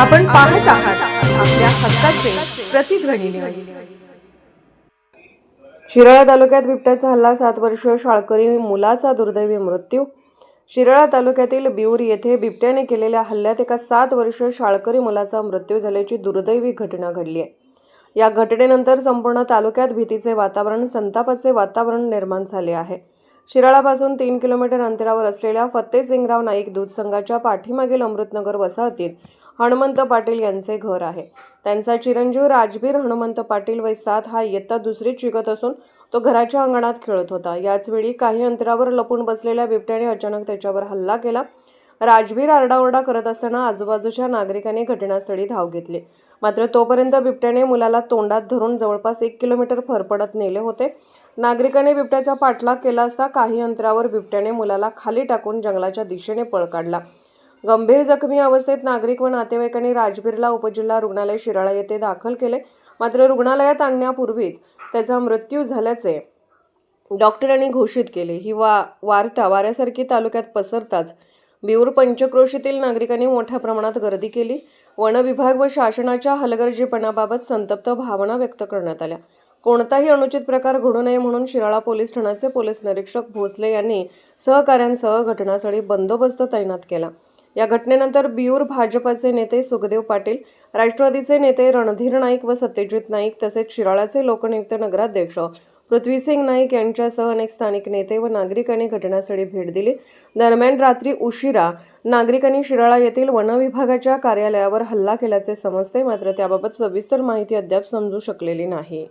आपण पाहत आहात आपल्या हक्काचे प्रतिध्वनी शिराळा तालुक्यात बिबट्याचा हल्ला सात वर्ष शाळकरी मुलाचा दुर्दैवी मृत्यू. शिराळा तालुक्यातील बिऊर येथे बिबट्याने केलेल्या हल्ल्यात एका सात वर्ष शाळकरी मुलाचा मृत्यू झाल्याची दुर्दैवी घटना घडली आहे या घटनेनंतर संपूर्ण तालुक्यात भीतीचे वातावरण संतापाचे वातावरण निर्माण झाले आहे. शिराळापासून तीन किलोमीटर अंतरावर असलेल्या फत्तेसिंगराव नाईक दूध संघाच्या पाठीमागील अमृतनगर वसाहतीत हनुमंत पाटील यांचे घर आहे. त्यांचा चिरंजीव राजबीर हनुमंत पाटील वय सात हा इयत्ता दुसरीत शिकत असून तो घराच्या अंगणात खेळत होता. याचवेळी काही अंतरावर लपून बसलेल्या बिबट्याने अचानक त्याच्यावर हल्ला केला. राजबीर आरडाओरडा करत असताना आजूबाजूच्या नागरिकांनी घटनास्थळी धाव घेतली. मात्र तोपर्यंत बिबट्याने मुलाला तोंडात धरून जवळपास एक किलोमीटर फरफडत नेले होते. नागरिकांनी बिबट्याचा पाठलाग केला असता काही अंतरावर बिबट्याने मुलाला खाली टाकून जंगलाच्या दिशेने पळ काढला. गंभीर जखमी अवस्थेत नागरिक व नातेवाईकांनी राजबीरला उपजिल्हा रुग्णालय शिराळा येथे दाखल केले. मात्र रुग्णालयात आणण्यापूर्वीच त्याचा मृत्यू झाल्याचे डॉक्टरांनी घोषित केले. ही वा वार्ता वाऱ्यासारखी तालुक्यात पसरताच बिऊर पंचक्रोशीतील नागरिकांनी मोठ्या प्रमाणात गर्दी केली. वन विभाग व शासनाच्या हलगर्जीपणाबाबत संतप्त भावना व्यक्त करण्यात आल्या. कोणताही अनुचित प्रकार घडू नये म्हणून शिराळा पोलीस ठाण्याचे पोलीस निरीक्षक भोसले यांनी सहकाऱ्यांसह घटनास्थळी बंदोबस्त तैनात केला. या घटनेनंतर बियूर भाजपाचे नेते सुखदेव पाटील राष्ट्रवादीचे नेते रणधीर नाईक व सत्यजित नाईक तसेच शिराळाचे लोकनियुक्त नगराध्यक्ष पृथ्वीसिंग नाईक यांच्यासह अनेक स्थानिक नेते व नागरिकांनी घटनास्थळी भेट दिली. दरम्यान रात्री उशिरा नागरिकांनी शिराळा येथील वनविभागाच्या कार्यालयावर हल्ला केल्याचे समजते मात्र त्याबाबत सविस्तर माहिती अद्याप समजू शकलेली नाही.